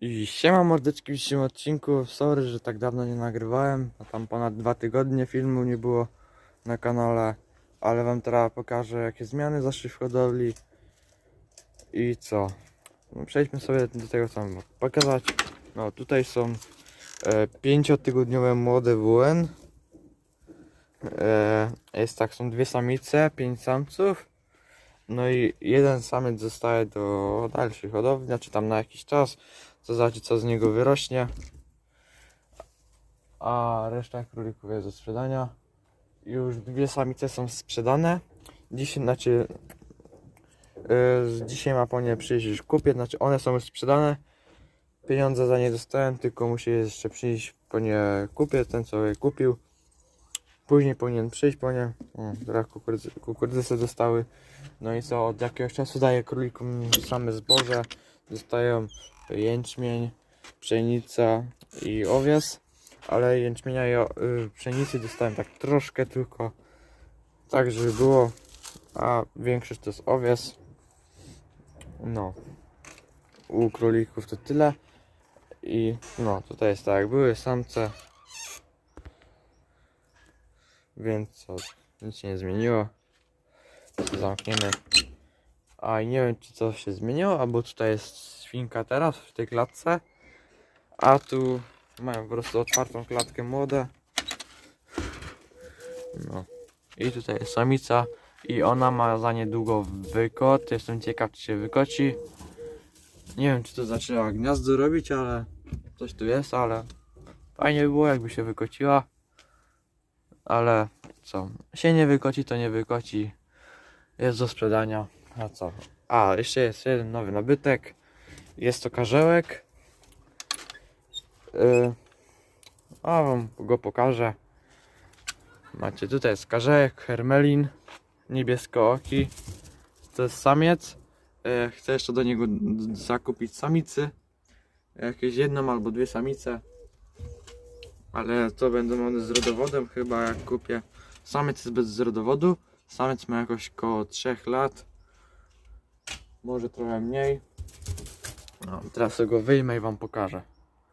I siema mordeczki w dzisiejszym odcinku. Sorry, że tak dawno nie nagrywałem. A tam ponad dwa tygodnie filmu nie było na kanale. Ale wam teraz pokażę jakie zmiany zaszły w hodowli. I co? No, przejdźmy sobie do tego co mam pokazać. No tutaj są e, pięciotygodniowe młode WN. E, jest tak, są dwie samice, pięć samców. No i jeden samiec zostaje do dalszych hodowli, znaczy tam na jakiś czas. To zobaczy co z niego wyrośnie. A reszta królików jest do sprzedania. Już dwie samice są sprzedane. Dzisiaj, znaczy yy, dzisiaj ma po nie przyjść kupiec, znaczy one są już sprzedane. Pieniądze za nie dostałem, tylko musi jeszcze przyjść po nie kupiec, ten co je kupił. Później powinien przyjść po nie. O, teraz kukurydzy, kukurydzy dostały. No i co, od jakiegoś czasu daję królikom same zboże. Dostają jęczmień, pszenica i owies. Ale jęczmienia i y, pszenicy dostałem tak troszkę tylko. Tak, żeby było. A większość to jest owies. No. U królików to tyle. I no, tutaj jest tak były samce. Więc co, nic się nie zmieniło. Zamkniemy. A nie wiem czy coś się zmieniło, albo tutaj jest świnka teraz w tej klatce. A tu mają po prostu otwartą klatkę młode. No. I tutaj jest samica. I ona ma za niedługo wykot. Jestem ciekaw czy się wykoci. Nie wiem czy to zaczęła gniazdo robić, ale coś tu jest, ale fajnie by było jakby się wykociła. Ale co? Się nie wykoci, to nie wykoci. Jest do sprzedania. A co? A, jeszcze jest jeden nowy nabytek. Jest to karzełek. Yy, a wam go pokażę. Macie tutaj jest karzełek, hermelin, niebieskooki. To jest samiec. Yy, chcę jeszcze do niego zakupić samicy. Jakieś jedną albo dwie samice. Ale to będą one z rodowodem chyba jak kupię. Samiec jest bez rodowodu. Samiec ma jakoś koło 3 lat. Może trochę mniej. No, teraz go wyjmę i wam pokażę.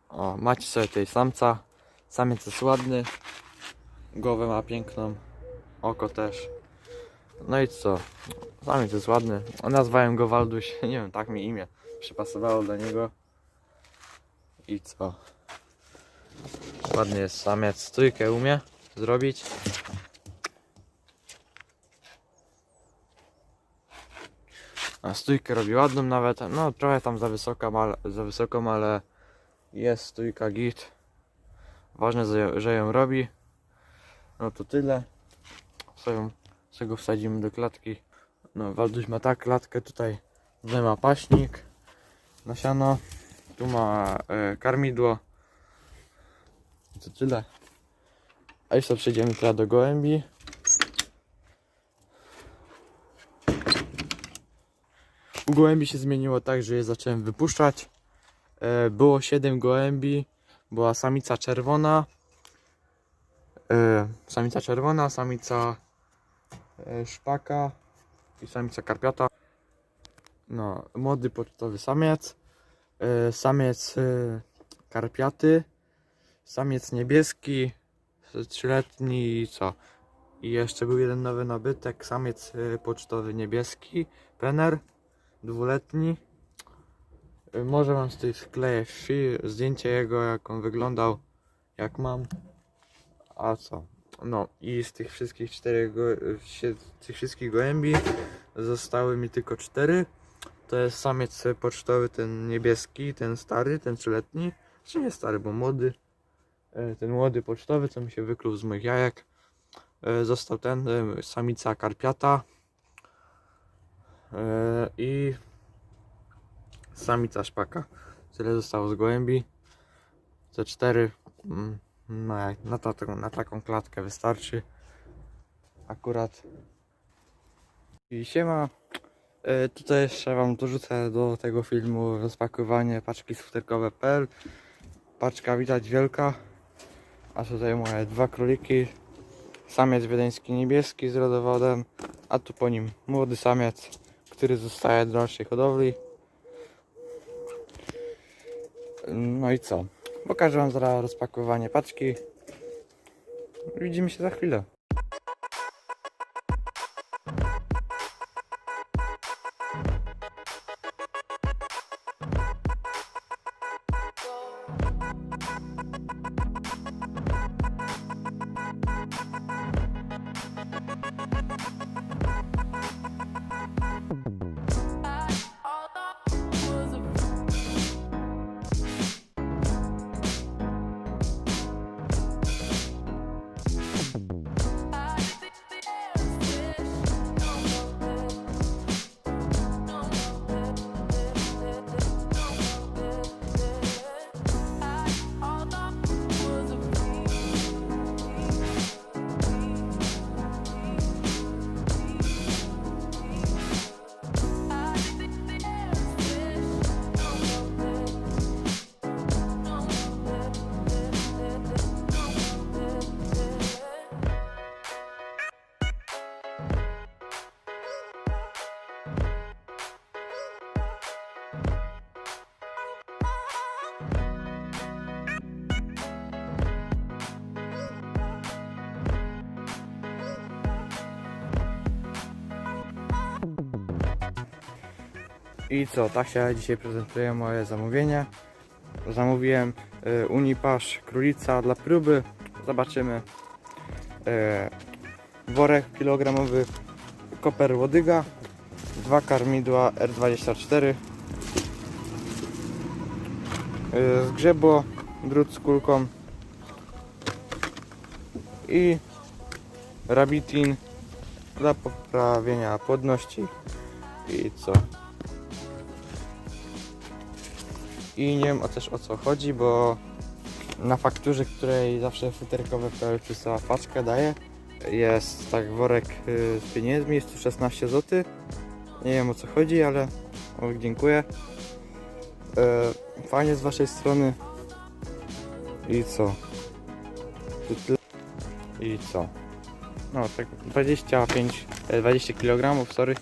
O, macie sobie tutaj samca. Samiec jest ładny. Głowę ma piękną. Oko też. No i co? Samiec jest ładny. Nazwałem go Walduś. Nie wiem, tak mi imię przypasowało do niego. I co? Ładny jest samiec. Stójkę umie zrobić. A stójkę robi ładną nawet. No trochę tam za wysoką, ale, za wysoką, ale jest stójka git. Ważne, że- ją robi. No to tyle. Sobie, sobie go wsadzimy do klatki. No Walduś ma tak klatkę tutaj. Tutaj ma paśnik. Nasiano. Tu ma e, karmidło. To tyle. A jeszcze przejdziemy teraz do gołębi. U gołębi się zmieniło tak, że je zacząłem wypuszczać. E, było 7 gołębi, była samica czerwona, e, samica czerwona, samica e, szpaka i samica karpiata. No, młody pocztowy samiec, samiec karpiaty, samiec niebieski, trzyletni i co? I jeszcze był jeden nowy nabytek, samiec e, pocztowy niebieski, pener dwuletni. Y, Może wam z tej skleję fi- zdjęcie jego, jak on wyglądał, jak mam. A co? No i z tych wszystkich czterech, y, sie- tych wszystkich gołębi zostały mi tylko cztery. To jest samiec pocztowy, ten niebieski, ten stary, ten trzyletni. Czy nie stary, bo młody. Y, Ten młody pocztowy, co mi się wykluł z moich jajek. Y, Został ten, y, samica karpiata. I samica szpaka. Tyle zostało z gołębi. Te cztery mm, na, na, taką, na taką klatkę wystarczy. Akurat. I siema. E, tutaj jeszcze wam dorzucę do tego filmu rozpakowanie paczki z futerkowe.pl. Paczka widać wielka. A tutaj moje dwa króliki. Samiec wiedeński niebieski z rodowodem, a tu po nim młody samiec który zostaje do naszej hodowli. No i co? Pokażę wam zaraz rozpakowanie paczki. Widzimy się za chwilę. I co, tak się dzisiaj prezentuje moje zamówienie. Zamówiłem y, Unipasz Królica dla próby. Zobaczymy. Y, worek kilogramowy koper łodyga. Dwa karmidła R24. Y, zgrzebło, drut z kulką. I rabitin dla poprawienia płodności. I co? I nie wiem o też o co chodzi, bo na fakturze, której zawsze futerkowe PL przysłała paczkę daje, jest tak worek y, z pieniędzmi, jest tu 16 zł. Nie wiem o co chodzi, ale o, dziękuję. E, fajnie z waszej strony. I co? I co? No tak 25, e, 20 kg, sorry.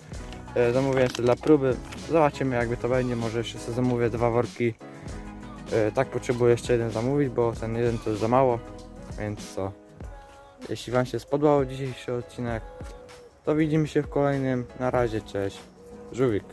E, Zamówiłem jeszcze dla próby. Zobaczymy jakby to będzie. Może jeszcze sobie zamówię dwa worki. E, Tak potrzebuję jeszcze jeden zamówić, bo ten jeden to jest za mało. Więc co? Jeśli Wam się spodobał dzisiejszy odcinek, to widzimy się w kolejnym. Na razie, cześć. Żółwik.